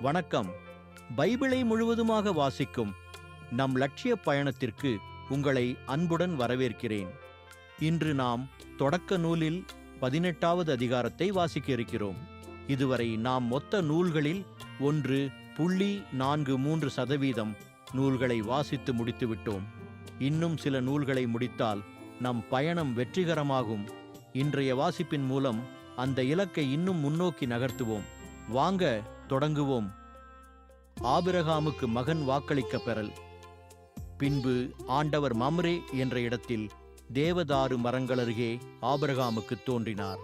வணக்கம். பைபிளை முழுவதுமாக வாசிக்கும் நம் லட்சிய பயணத்திற்கு உங்களை அன்புடன் வரவேற்கிறேன். இன்று நாம் தொடக்க நூலில் பதினெட்டாவது அதிகாரத்தை வாசிக்க இருக்கிறோம். இதுவரை நாம் மொத்த நூல்களில் ஒன்று புள்ளி நான்கு மூன்று சதவீதம் நூல்களை வாசித்து முடித்துவிட்டோம் இன்னும் சில நூல்களை முடித்தால் நம் பயணம் வெற்றிகரமாகும். இன்றைய வாசிப்பின் மூலம் அந்த இலக்கை இன்னும் முன்னோக்கி நகர்த்துவோம். வாங்க தொடங்குவோம். ஆபிரகாமுக்கு மகன் வாக்களிக்க பெறல். பின்பு ஆண்டவர் மம்ரே என்ற இடத்தில் தேவதாரு மரங்கள் அருகே ஆபிரகாமுக்கு தோன்றினார்.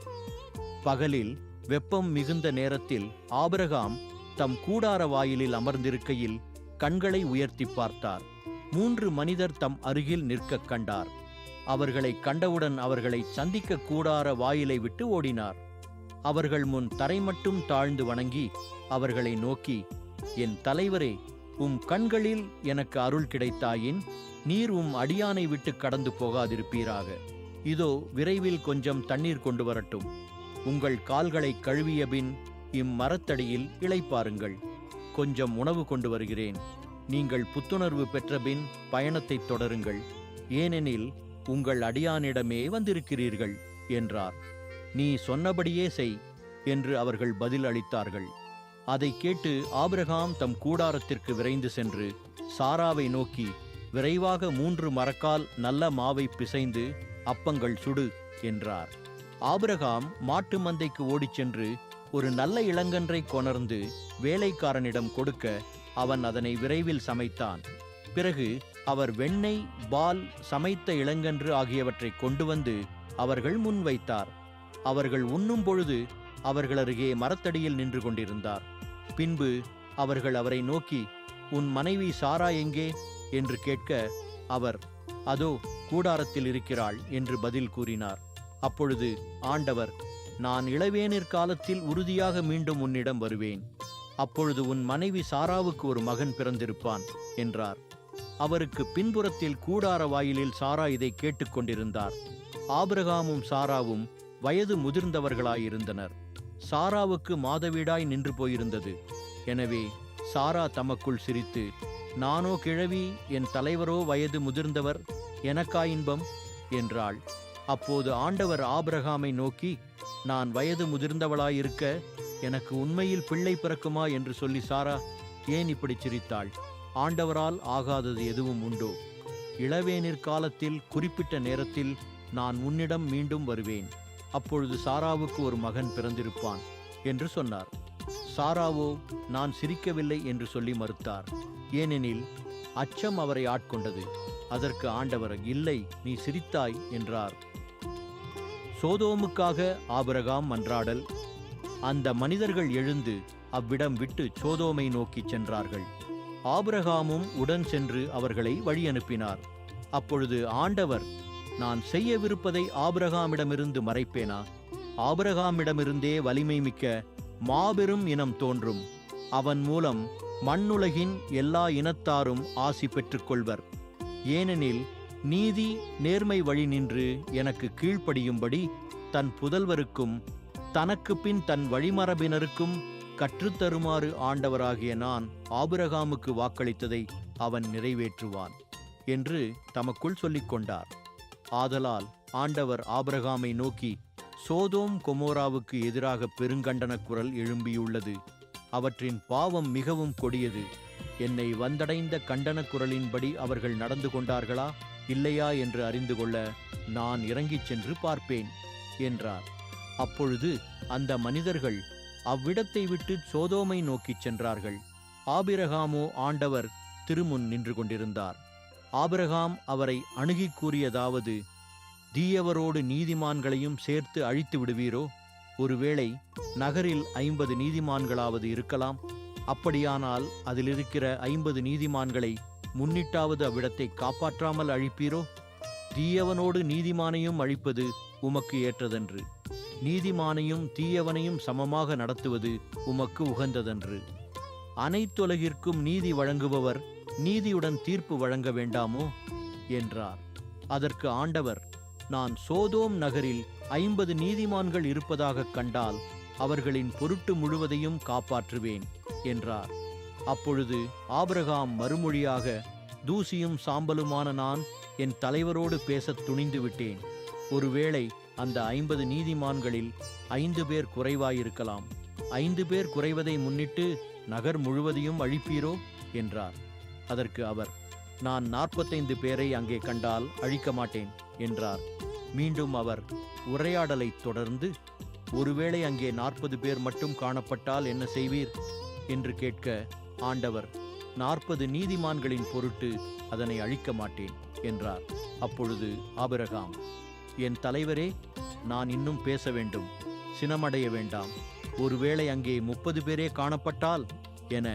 பகலில் வெப்பம் மிகுந்த நேரத்தில் ஆபிரகாம் தம் கூடார வாயிலில் அமர்ந்திருக்கையில் கண்களை உயர்த்தி பார்த்தார். மூன்று மனிதர் தம் அருகில் நிற்கக் கண்டார். அவர்களை கண்டவுடன் அவர்களை சந்திக்க கூடார வாயிலை விட்டு ஓடினார். அவர்கள் முன் தரை மட்டும் தாழ்ந்து வணங்கி அவர்களை நோக்கி என் தலைவரே உம் கண்களில் எனக்கு அருள் கிடைத்தாயின் நீர் உம் அடியானை விட்டு கடந்து போகாதிருப்பீராக. இதோ விரைவில் கொஞ்சம் தண்ணீர் கொண்டு வரட்டும். உங்கள் கால்களை கழுவிய பின் இம்மரத்தடியில் இளைப்பாருங்கள். கொஞ்சம் உணவு கொண்டு வருகிறேன். நீங்கள் புத்துணர்வு பெற்றபின் பயணத்தைத் தொடருங்கள். ஏனெனில் உங்கள் அடியானிடமே வந்திருக்கிறீர்கள் என்றார். நீ சொன்னபடியே செய் என்று அவர்கள் பதில் அளித்தார்கள் அதைக் கேட்டு ஆபிரகாம் தம் கூடாரத்திற்கு விரைந்து சென்று சாராவை நோக்கி விரைவாக மூன்று மரக்கால் நல்ல மாவை பிசைந்து அப்பங்கள் சுடு என்றார். ஆபிரகாம் மாட்டு மந்தைக்கு ஓடிச் சென்று ஒரு நல்ல இளங்கன்றை கொணர்ந்து வேலைக்காரனிடம் கொடுக்க அவன் அதனை விரைவில் சமைத்தான். பிறகு அவர் வெண்ணெய் பால் சமைத்த இளங்கன்று ஆகியவற்றை கொண்டு வந்து அவர்கள் முன்வைத்தார் அவர்கள் உண்ணும் பொழுது அவர்கள் அருகே மரத்தடியில் நின்று கொண்டிருந்தார். பின்பு அவர்கள் அவரை நோக்கி உன் மனைவி சாரா எங்கே? என்று கேட்க அவர் அதோ கூடாரத்தில் இருக்கிறாள் என்று பதில் கூறினார். அப்பொழுது ஆண்டவர் நான் இளவேனிற் காலத்தில் உறுதியாக மீண்டும் உன்னிடம் வருவேன். அப்பொழுது உன் மனைவி சாராவுக்கு ஒரு மகன் பிறந்திருப்பான் என்றார். அவருக்கு பின்புறத்தில் கூடார வாயிலில் சாரா இதை கேட்டுக்கொண்டிருந்தார் ஆபிரகாமும் சாராவும் வயது முதிர்ந்தவர்களாயிருந்தனர். சாராவுக்கு மாதவீடாய் நின்று போயிருந்தது. எனவே சாரா தமக்குள் சிரித்து நானோ கிழவி என் தலைவரோ வயது முதிர்ந்தவர் எனக்கா இன்பம் என்றாள். அப்போது ஆண்டவர் ஆபிரகாமை நோக்கி நான் வயது முதிர்ந்தவளாயிருக்க எனக்கு உண்மையில் பிள்ளை பிறக்குமா? என்று சொல்லி சாரா ஏன் இப்படி சிரித்தாள்? ஆண்டவரால் ஆகாதது எதுவும் உண்டோ? இளவேனிற் காலத்தில் குறிப்பிட்ட நேரத்தில் நான் உன்னிடம் மீண்டும் வருவேன். அப்பொழுது சாராவுக்கு ஒரு மகன் பிறந்திருப்பான் என்று சொன்னார். சாராவோ நான் சிரிக்கவில்லை என்று சொல்லி மறுத்தார். ஏனெனில் அச்சம் அவரை ஆட்கொண்டது. அதற்கு ஆண்டவர் இல்லை நீ சிரித்தாய் என்றார். சோதோமுக்காக ஆபிரகாம் மன்றாடல். அந்த மனிதர்கள் எழுந்து அவ்விடம் விட்டு சோதோமை நோக்கிச் சென்றார்கள். ஆபிரகாமும் உடன் சென்று அவர்களை வழி அனுப்பினார் அப்பொழுது ஆண்டவர் நான் செய்யவிருப்பதை ஆபிரகாமிடமிருந்து மறைப்பேனா? ஆபிரகாமிடமிருந்தே வலிமை மிக்க மாபெரும் இனம் தோன்றும். அவன் மூலம் மண்ணுலகின் எல்லா இனத்தாரும் ஆசி பெற்றுக்கொள்வர். ஏனெனில் நீதி நேர்மை வழி நின்று எனக்கு கீழ்ப்படியும்படி தன் புதல்வருக்கும் தனக்கு பின் தன் வழிமரபினருக்கும் கற்றுத்தருமாறு ஆண்டவராகிய நான் ஆபிரகாமுக்கு வாக்களித்ததை அவன் நிறைவேற்றுவான் என்று தமக்குள் சொல்லிக் கொண்டார் ஆதலால் ஆண்டவர் ஆபிரகாமை நோக்கி சோதோம் கொமோராவுக்கு எதிராக பெருங்கண்டன குரல் எழும்பியுள்ளது. அவற்றின் பாவம் மிகவும் கொடியது. என்னை வந்தடைந்த கண்டன குரலின்படி அவர்கள் நடந்து கொண்டார்களா? இல்லையா என்று அறிந்து கொள்ள நான் இறங்கிச் சென்று பார்ப்பேன் என்றார். அப்பொழுது அந்த மனிதர்கள் அவ்விடத்தை விட்டு சோதோமை நோக்கிச் சென்றார்கள். ஆபிரகாமோ ஆண்டவர் திருமுன் நின்று கொண்டிருந்தார். ஆபிரகாம் அவரை அணுகிக் கூறியதாவது தீயவரோடு நீதிமான்களையும் சேர்த்து அழித்து விடுவீரோ? ஒருவேளை நகரில் ஐம்பது நீதிமான்களாவது இருக்கலாம். அப்படியானால் அதில் இருக்கிற ஐம்பது நீதிமான்களை முன்னிட்டாவது அவ்விடத்தை காப்பாற்றாமல் அழிப்பீரோ? தீயவனோடு நீதிமானையும் அழிப்பது உமக்கு ஏற்றதன்று. நீதிமானையும் தீயவனையும் சமமாக நடத்துவது உமக்கு உகந்ததன்று. அனைத்துலகிற்கும் நீதி வழங்குபவர் நீதியுடன் தீர்ப்பு வழங்க வேண்டாமோ? என்றார். அதற்கு ஆண்டவர் நான் சோதோம் நகரில் ஐம்பது நீதிமான்கள் இருப்பதாகக் கண்டால் அவர்களின் பொருட்டு முழுவதையும் காப்பாற்றுவேன் என்றார். அப்பொழுது ஆபிரகாம் மறுமொழியாக தூசியும் சாம்பலுமான நான் என் தலைவரோடு பேசத் துணிந்து விட்டேன். ஒருவேளை அந்த ஐம்பது நீதிமான்களில் ஐந்து பேர் குறைவாயிருக்கலாம். ஐந்து பேர் குறைவதை முன்னிட்டு நகர் முழுவதையும் அழிப்பீரோ? என்றார். அதற்கு அவர் நான் நாற்பத்தைந்து பேரை அங்கே கண்டால் அழிக்க மாட்டேன் என்றார். மீண்டும் அவர் உரையாடலைத் தொடர்ந்து ஒருவேளை அங்கே நாற்பது பேர் மட்டும் காணப்பட்டால் என்ன செய்வீர்? என்று கேட்க ஆண்டவர் நாற்பது நீதிமான்களின் பொருட்டு அதனை அழிக்க மாட்டேன் என்றார். அப்பொழுது ஆபிரகாம் என் தலைவரே நான் இன்னும் பேச வேண்டும் சினமடைய வேண்டாம். ஒருவேளை அங்கே முப்பது பேரே காணப்பட்டால் என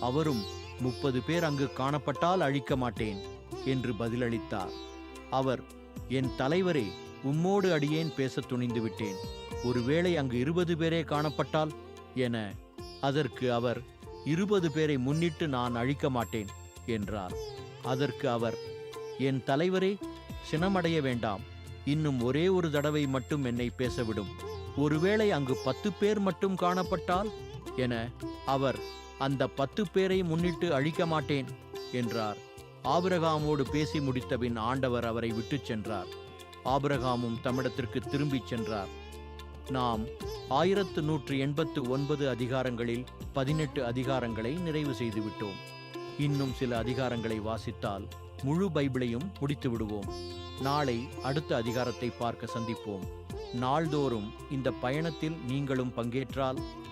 அவரும் முப்பது பேர் அங்கு காணப்பட்டால் அழிக்க மாட்டேன் என்று பதிலளித்தார். அவர் என் தலைவரே உம்மோடு அடியேன் பேசத் துணிந்து விட்டேன். ஒருவேளை அங்கு இருபது பேரே காணப்பட்டால்? என அதற்கு அவர் இருபது பேரை முன்னிட்டு நான் அழிக்க மாட்டேன் என்றார். அதற்கு அவர் என் தலைவரே சினமடைய வேண்டாம். இன்னும் ஒரே ஒரு தடவை மட்டும் என்னை பேசவிடும். ஒருவேளை அங்கு பத்து பேர் மட்டும் காணப்பட்டால்? என அவர் அந்த பத்து பேரை முன்னிட்டு அழிக்க மாட்டேன் என்றார். ஆபிரகாமோடு பேசி முடித்தபின் ஆண்டவர் அவரை விட்டுச் சென்றார். ஆபிரகாமும் தமிழத்திற்கு திரும்பிச் சென்றார். நாம் ஆயிரத்து நூற்று எண்பத்து ஒன்பது அதிகாரங்களில் பதினெட்டு அதிகாரங்களை நிறைவு செய்து விட்டோம் இன்னும் சில அதிகாரங்களை வாசித்தால் முழு பைபிளையும் முடித்து விடுவோம் நாளை அடுத்த அதிகாரத்தை பார்க்க சந்திப்போம். நாள்தோறும் இந்த பயணத்தில் நீங்களும் பங்கேற்றால்